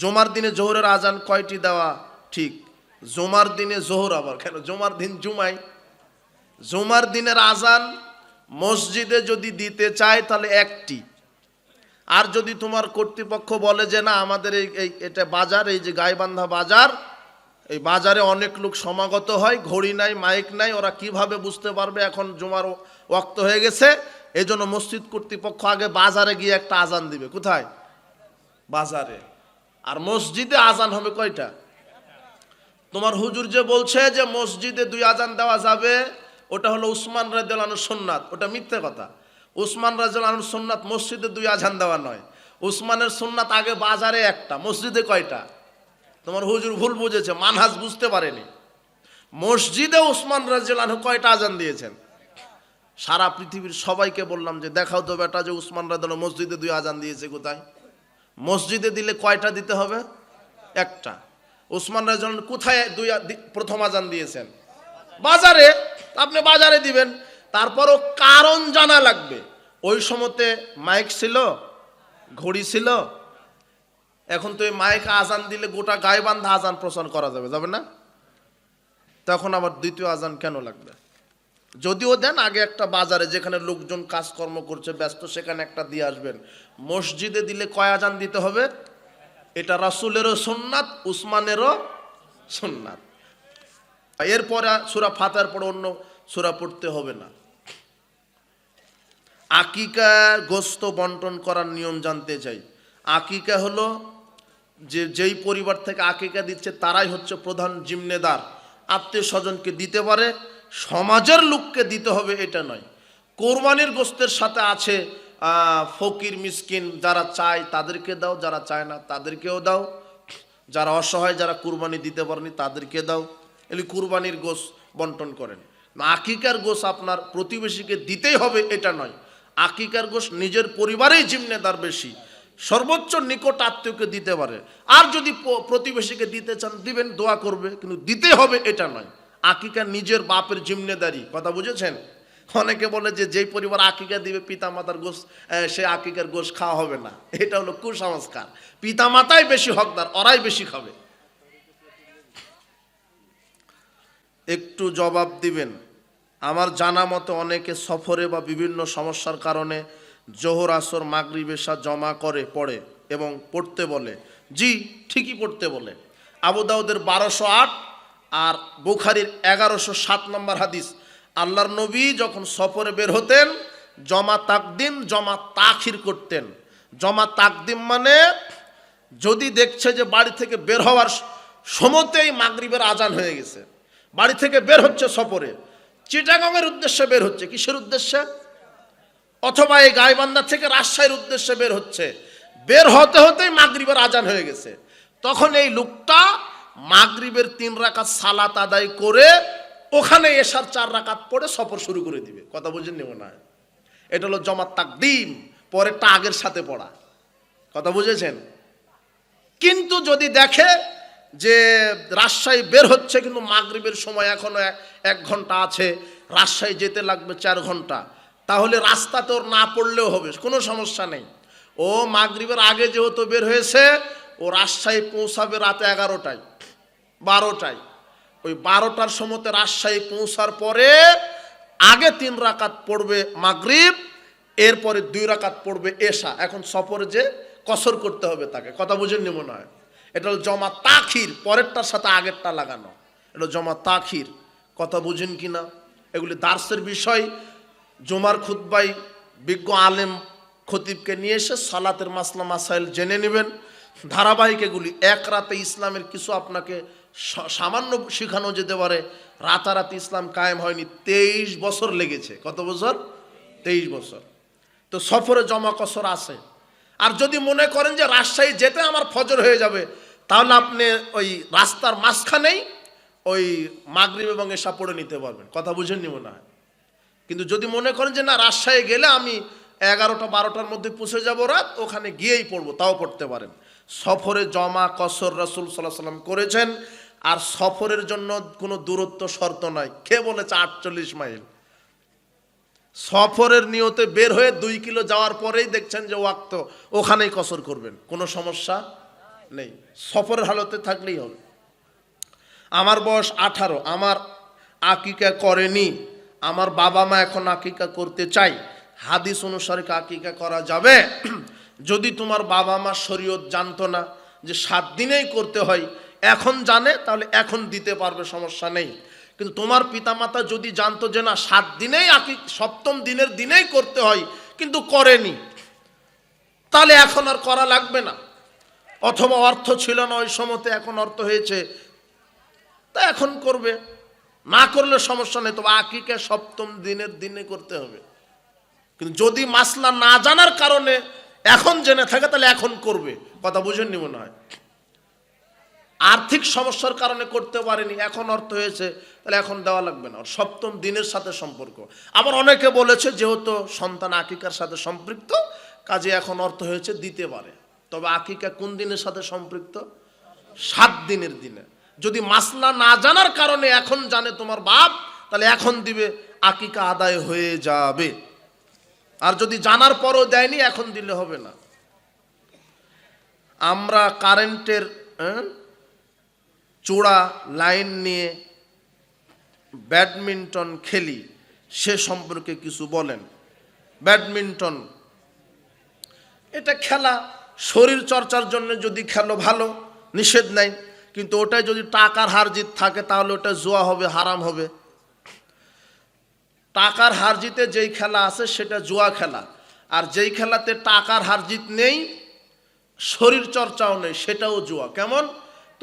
জমার দিনে জোহরের আজান কয়টি দেওয়া ঠিক? জমার দিনে জোহর আবার, কেন? জমার দিন জুমাই। জুমার দিনের আজান মসজিদে যদি দিতে চায় তাহলে একটি। আর যদি তোমার কর্তৃপক্ষ বলে যে না, আমাদের এই এটা বাজার, এই যে গাইবান্ধা বাজার, এই বাজারে অনেক লোক সমাগত হয়, ঘড়ি নাই, মাইক নাই, ওরা কীভাবে বুঝতে পারবে এখন জুমার ওয়াক্ত হয়ে গেছে? এই জন্য মসজিদ কর্তৃপক্ষ আগে বাজারে গিয়ে একটা আজান দিবে। কোথায়? বাজারে। আর মসজিদে আজান হবে কয়টা? তোমার হুজুর যে বলছে যে মসজিদে দুই আজান দেওয়া যাবে, ওটা হলো উসমান রাজু সোননাথ ওটা মিথ্যে কথা। উসমান রাজু সোননাথ মসজিদে দুই আজান দেওয়া নয়। উসমানের সোননাথ আগে বাজারে একটা, মসজিদে কয়টা? তোমার হুজুর ভুল বুঝেছে, মানহাজ বুঝতে পারেনি। মসজিদে উসমান রাজু কয়টা আজান দিয়েছেন? সারা পৃথিবীর সবাইকে বললাম যে দেখাও তো বেটা যে উসমান রাজু মসজিদে দুই আজান দিয়েছে কোথায়? মসজিদে দিলে কয়টা দিতে হবে? একটা। ওসমান রাজন কোথায় দুই প্রথম আজান দিয়েছেন? বাজারে। আপনি বাজারে দিবেন। তারপরও কারণ জানা লাগবে। ওই সময়তে মাইক ছিল, ঘড়ি ছিল। এখন তো এই মাইক আজান দিলে গোটা গায়ে বান্ধা আজান প্রচার করা যাবে যাবে না? তখন আবার দ্বিতীয় আজান কেন লাগবে? যদিও দেন, আগে একটা বাজারে যেখানে লোকজন কাজকর্ম করছে, ব্যস্ত, সেখানে একটা দিয়ে আসবেন। মসজিদে দিলে কয় আজান দিতে হবে? এটা রাসুলেরও সুন্নাত, উসমানেরও সুন্নাত। এরপরে সুরা ফাতার পর অন্য সুরা পড়তে হবে না। আকিকার গোস্ত বন্টন করার নিয়ম জানতে চাই। আকিকা হলো যে, যেই পরিবার থেকে আকিকা দিচ্ছে, তারাই হচ্ছে প্রধান জিম্মেদার আত্মীয় স্বজনকে দিতে পারে সমাজের লোককে দিতে হবে, এটা নয়। কোরবানির গোস্তের সাথে আছে ফকির, মিসকিন, যারা চায় তাদেরকে দাও, যারা চায় না তাদেরকেও দাও। যারা অসহায়, যারা কুরবানি দিতে পারেনি তাদেরকে দাও। এলি কুরবানির গোস বন্টন করেন। আকিকার গোস আপনার প্রতিবেশীকে দিতেই হবে, এটা নয়। আকিকার গোস নিজের পরিবারেই জিম্মেদার বেশি। সর্বোচ্চ নিকট আত্মীয়কে দিতে পারে। আর যদি প্রতিবেশীকে দিতে চান, দিবেন, দোয়া করবে, কিন্তু দিতে হবে, এটা নয়। আকিকা নিজের বাপের জিম্মেদারি। কথা বুঝেছেন? অনেকে বলে যে যেই পরিবার আকিকা দিবে পিতা মাতার গোস সে আকিকার গোস খাওয়া হবে না। এটা হলো কুসংস্কার। পিতা মাতাই বেশি হকদার, ওরাই বেশি খাবে। একটু জবাব দিবেন। আমার জানা মতো অনেকে সফরে বা বিভিন্ন সমস্যার কারণে জোহর আসর মাগরি বেশা জমা করে, পড়ে এবং পড়তে বলে। জি, ঠিকই পড়তে বলে। আবু দাউদের বারোশো আট আর বুখারির এগারোশো সাত নম্বর হাদিস, আল্লাহর নবী যখন সফরে বের হতেন, জমা তাকদিম, জমা তাখির করতেন। জমা তাকদিম মানে যদি দেখছে যে বাড়ি থেকে বের হওয়ার সময়তেই মাগরিবের আজান হয়ে গেছে, বাড়ি থেকে বের হচ্ছে সফরে, চিটাগংয়ের উদ্দেশ্যে বের হচ্ছে, কিসের উদ্দেশ্যে? অথবা এই গাইবান্ধা থেকে রাজশাহীর উদ্দেশ্যে বের হচ্ছে, বের হতে হতেই মাগরিবের আজান হয়ে গেছে, তখন এই লোকটা মাগরিবের তিন রাকাত সালাত আদায় করে ওখানে এসার চার রাকাত পড়ে সফর শুরু করে দিবে। কথা বুঝেন নেব না এটা হলো জমাত তাকদিম, পরেরটা আগের সাথে পড়া। কথা বুঝেছেন? কিন্তু যদি দেখে যে রাজশাহী বের হচ্ছে, কিন্তু মাগরিবের সময় এখনও এক- ঘণ্টা আছে, রাজশাহী যেতে লাগবে চার ঘণ্টা, তাহলে রাস্তাতে ওর না পড়লেও হবে, কোনো সমস্যা নেই। ও মাগরিবের আগে যেহেতু বের হয়েছে, ও রাজশাহী পৌঁছাবে রাতে এগারোটায়। বারোটায়। ওই বারোটার সময়তে রাজশাহী পৌঁছার পরে আগে তিন রাকাত পড়বে মাগরিব, এরপরে দুই রাকাত পড়বে এশা। এখন সফরে যে কসর করতে হবে তাকে। কথা বুঝেননি মনে হয়? এটা হলো জমা তাখির, পরেরটার সাথে আগেরটা লাগানো। এটা জমা তাখির। কথা বুঝেন কি না? এগুলি দার্সের বিষয়। জমার খুদ্বাই বিজ্ঞ আলেম খতিবকে নিয়ে এসে সালাতের মাসলা মাসাইল জেনে নেবেন। ধারাবাহিক এগুলি। এক রাতে ইসলামের কিছু আপনাকে সামান্য শেখানো যেতে পারে। রাতারাতি ইসলাম কায়েম হয়নি, তেইশ বছর লেগেছে। কত বছর? তেইশ বছর। তো সফরে জমা কসর আছে। আর যদি মনে করেন যে রাজশাহী যেতে আমার ফজর হয়ে যাবে, তাহলে আপনি ওই রাস্তার মাঝখানেই ওই মাগরিব এবং এসা পড়ে নিতে পারবেন। কথা বুঝেন নি মনে হয়? কিন্তু যদি মনে করেন যে না, রাজশাহী গেলে আমি এগারোটা, বারোটার মধ্যে পৌঁছে যাব রাত, ওখানে গিয়েই পড়ব, তাও পড়তে পারেন। সফরে জমা কসর রসুল সাল্লাহ সাল্লাম করেছেন। আর সফরের জন্য কোনো দূরত্ব শর্ত নয় কে বলেছে আটচল্লিশ মাইল? সফরের নিয়তে বের হয়ে দুই কিলো যাওয়ার পরেই দেখছেন যে ওয়াক্ত, ওখানেই কসর করবেন। কোনো সমস্যা নেই। সফরের হালতে থাকলেই হবে। আমার বয়স আঠারো, আমার আকিকা করেনি। আমার বাবা মা এখন আকিকা করতে চাই। হাদিস অনুসারে আকিকা করা যাবে। যদি তোমার বাবা মা শরীয়ত জানতো না যে সাত দিনেই করতে হয় এখন জানে, তাহলে এখন দিতে পারবে, সমস্যা নেই। কিন্তু তোমার পিতামাতা যদি জানতো যে না, সাত দিনেই আকি, সপ্তম দিনের দিনেই করতে হয়, কিন্তু করেনি, তাহলে এখন আর করা লাগবে না। অথবা অর্থ ছিল না ওই সময়তে, এখন অর্থ হয়েছে, তা এখন করবে। না করলে সমস্যা নেই, তবে আকিকে সপ্তম দিনের দিনে করতে হবে। কিন্তু যদি মাসলা না জানার কারণে এখন জেনে থাকে, তাহলে এখন করবে। কথা বুঝেননি মনে হয়? আর্থিক সমস্যার কারণে করতে পারেনি এখন অর্থ হয়েছে তাহলে এখন দেওয়া লাগবে না। সপ্তম দিনের সাথে সম্পর্ক। আবার অনেকে বলেছে যেহেতু সন্তান আকিকার সাথে সম্পৃক্ত কাজে এখন অর্থ হয়েছে দিতে পারে। তবে আকিকা কোন দিনের সাথে সম্পৃক্ত? সাত দিনের দিনে। যদি মাসলা না জানার কারণে এখন জানে তোমার বাপ তাহলে এখন দিবে আকিকা আদায় হয়ে যাবে। আর যদি জানার পরও দেয়নি এখন দিলে হবে না। আমরা কারেন্টের হ্যাঁ, চূড়া লাইন নিয়ে ব্যাডমিন্টন খেলি, সে সম্পর্কে কিছু বলেন। ব্যাডমিন্টন, এটা খেলা, শরীর চর্চার জন্য যদি খেলো ভালো, নিষেধ নাই। কিন্তু ওটায় যদি টাকার হার জিত থাকে, তাহলে ওটা জুয়া হবে, হারাম হবে। টাকার হার জিতে যেই খেলা আছে, সেটা জুয়া খেলা। আর যেই খেলাতে টাকার হার জিত নেই, শরীর চর্চাও নেই, সেটাও জুয়া। কেমন?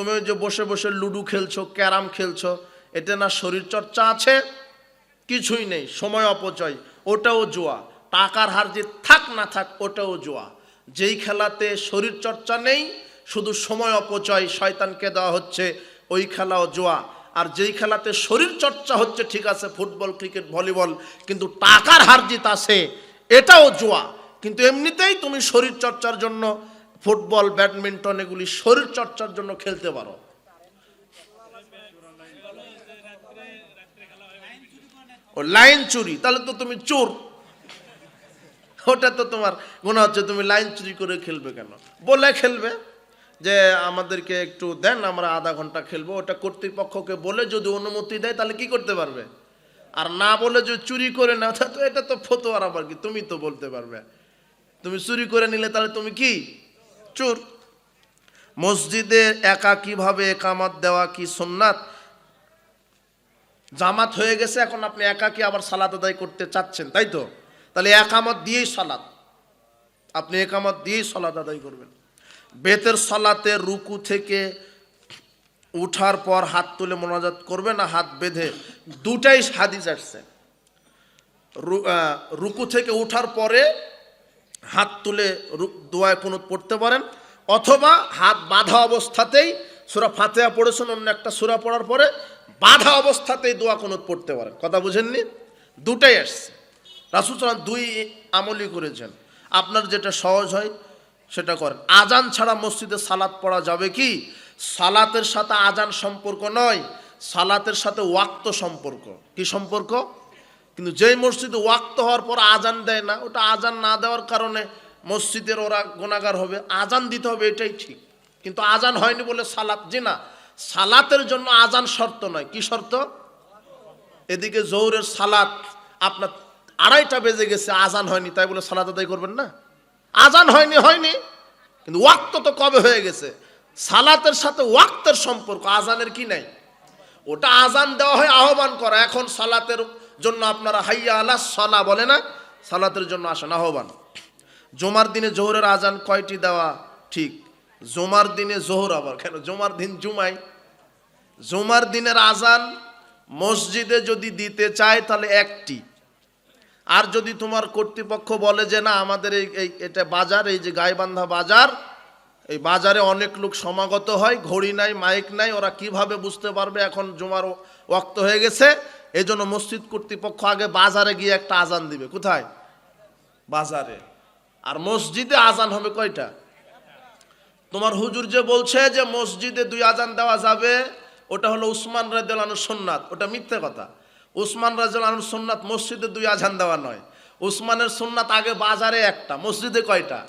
তুমি যে বসে বসে লুডু খেলছো, ক্যারাম খেলছো, এতে না শরীর চর্চা আছে? কিছুই নেই, সময় অপচয়, ওটাও জুয়া। টাকার হার যে থাক না থাক, ওটাও জুয়া। যেই খেলাতে শরীর চর্চা নেই, শুধু সময় অপচয় শয়তানকে দেওয়া হচ্ছে, ওই খেলাও জুয়া। আর যেই খেলাতে শরীর চর্চা হচ্ছে, ঠিক আছে, ফুটবল, ক্রিকেট, ভলিবল, কিন্তু টাকার হার জিত আছে, এটাও জুয়া। কিন্তু এমনিতেই তুমি শরীর চর্চার জন্য ফুটবল, ব্যাডমিন্টন এগুলি শরীর চর্চার জন্য খেলতে পারো। ও লাইন চুরি, তাহলে তো তুমি চোর। ওটা তো তোমার মনে হচ্ছে, তুমি লাইন চুরি করে খেলবে কেন? বলে খেলবে যে আমাদেরকে একটু দেন, আমরা আধা ঘণ্টা খেলব। ওটা কর্তৃপক্ষকে বলে যদি অনুমতি দেয়, তাহলে কি করতে পারবে? আর না বলে যদি চুরি করে না তো এটা তো ফতোয়ার আবার কি? তুমি তো বলতে পারবে। তুমি চুরি করে নিলে তাহলে তুমি কি? চোর। মসজিদে একা কীভাবে একামত দেওয়া কি সুন্নাত? জামাত হয়ে গেছে, এখন আপনি একাকি আবার সালাদ আদায় করতে চাচ্ছেন, তাই তো? তাহলে একামত দিয়েই সালাদ আপনি একামত দিয়েই সালাদ আদায় করবেন। বেতের সালাতে রুকু থেকে উঠার পর হাত তুলে মোনাজাত করবে না, হাত বেঁধে? দুটাই হাদিস আসছে। রুকু থেকে উঠার পরে হাত তুলে দোয়ায় কুনুত পড়তে পারেন, অথবা হাত বাঁধা অবস্থাতেই সুরা ফাতেহা পড়েছেন, অন্য একটা সুরা পড়ার পরে বাঁধা অবস্থাতেই দোয়া কুনুত পড়তে পারেন। কথা বুঝেননি? দুটাই আসছে। রাসুল সাল্লাম দুই আমলই করেছেন। আপনার যেটা সহজ হয়, সেটা করেন। আজান ছাড়া মসজিদে সালাত পড়া যাবে কি? সালাতের সাথে আজান সম্পর্ক নয়, সালাতের সাথে ওয়াক্ত সম্পর্ক। কি সম্পর্ক? কিন্তু যেই মসজিদে ওয়াক্ত হওয়ার পর আজান দেয় না, ওটা আজান না দেওয়ার কারণে মসজিদের ওরা গোনাগার হবে। আজান দিতে হবে, এটাই ঠিক। কিন্তু আজান হয়নি বলে সালাত যে না, সালাতের জন্য আজান শর্ত নয়। কি শর্ত? এদিকে জৌরের সালাত আপনার আড়াইটা বেজে গেছে, আজান হয়নি, তাই বলে সালাত আদায় করবেন না? আজান হয়নি হয়নি। কিন্তু ওয়াক্ত তো কবে হয়ে গেছে? সালাতের সাথে ওয়াক্তের সম্পর্ক, আজানের কি নাই? ওটা আজান দেওয়া হয় আহ্বান করা, এখন সালাতের জন্য আপনারা হাইয়া আলা সালা বলে না? সালাতের জন্য আসেন, আহ্বান। জমার দিনে জোহরের আজান কয়টি দেওয়া ঠিক? জমার দিনে জোহর আবার, কেন? জমার দিন জুমাই। জুমার দিনের আজান মসজিদে যদি দিতে চায়, তাহলে একটি। আর যদি তোমার কর্তৃপক্ষ বলে যে, না, আমাদের এই এটা বাজার, এই যে গাইবান্ধা বাজার এই বাজারে অনেক লোক সমাগত হয়, ঘড়ি নাই, মাইক নাই, ওরা কীভাবে বুঝতে পারবে এখন জুমার ওয়াক্ত হয়ে গেছে? এই জন্য মসজিদ কর্তৃপক্ষ আগে বাজারে গিয়ে একটা আজান দিবে। কোথায়? বাজারে। আর মসজিদে আজান হবে কয়টা? তোমার হুজুর যে বলছে যে মসজিদে দুই আজান দেওয়া যাবে, ওটা হলো উসমান রাজু সোননাথ ওটা মিথ্যে কথা। উসমান রাজু সোননাথ মসজিদে দুই আজান দেওয়া নয়। উসমানের সোননাথ আগে বাজারে একটা, মসজিদে কয়টা?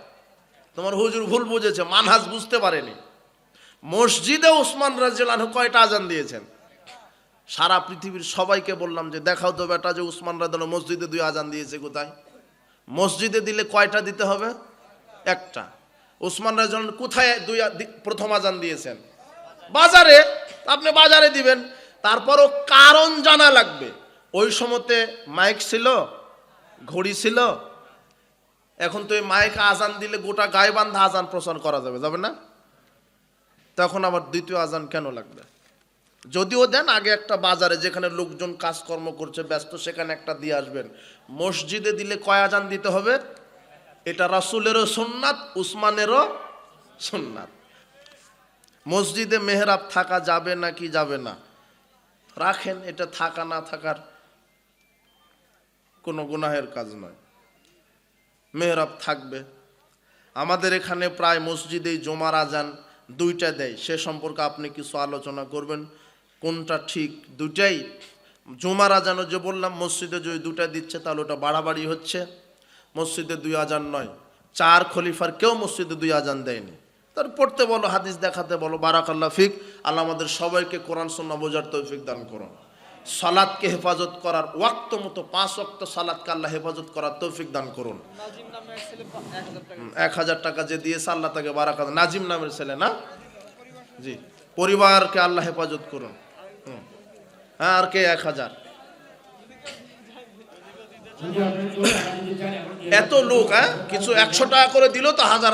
তোমার হুজুর ভুল বুঝেছে, মানহাজ বুঝতে পারেনি। মসজিদে উসমান রাজিয়াল কয়টা আজান দিয়েছেন? সারা পৃথিবীর সবাইকে বললাম যে, দেখাও তো বেটা যে উসমান রাজাল মসজিদে দুই আজান দিয়েছে কোথায়? মসজিদে দিলে কয়টা দিতে হবে? একটা। উসমান রাজন কোথায় দুই প্রথম আজান দিয়েছেন? বাজারে। আপনি বাজারে দিবেন। তারপরও কারণ জানা লাগবে। ওই সময়তে মাইক ছিল, ঘড়ি ছিল এখন তো এই মাইক আজান দিলে গোটা গায়ে বান্ধা আজান প্রচার করা যাবে যাবে না? তখন আবার দ্বিতীয় আজান কেন লাগবে? যদিও দেন আগে একটা বাজারে যেখানে লোকজন কাজকর্ম করছে, ব্যস্ত, সেখানে একটা দিয়ে আসবেন। মসজিদে দিলে কয় আজান দিতে হবে? এটা রাসুলেরও সুন্নাত, উসমানেরও সুন্নাত। মসজিদে মেহরাব থাকা যাবে না কি যাবে না? রাখেন, এটা থাকা না থাকার কোনো গুনাহের কাজ নয়। মেহরাব থাকবে। আমাদের এখানে প্রায় মসজিদেই জমার আজান দুইটা দেয়। সে সম্পর্কে আপনি কিছু আলোচনা করবেন। কোনটা ঠিক? দুটাই জমার আজানও যে বললাম, মসজিদে যদি দুটা দিচ্ছে, তাহলে ওটা বাড়াবাড়ি হচ্ছে। মসজিদে দুই আজান নয়। চার খলিফার কেউ মসজিদে দুই আজান দেয়নি। তার পড়তে বলো, হাদিস দেখাতে বলো বারাকাল্লা ফিক। আল্লাহ আমাদের সবাইকে কোরআন সন্না বোঝার তৌফিক দান করুন। সালাদকে হেফাজত করার ওয়াক্ত মতো পাঁচ ওয়াক্ত সালাদকে আল্লাহ হেফাজত করার তৌফিক দান করুন। নাজিম নামের ছেলে এক হাজার টাকা। যে দিয়েছে আল্লাহ তাকে বারাকাত। নাজিম নামের ছেলে না? জি পরিবারকে আল্লাহ হেফাজত করুন। হ্যাঁ আর কে এক হাজার? এত লোক হ্যাঁ? কিছু একশো টাকা করে দিল তো হাজার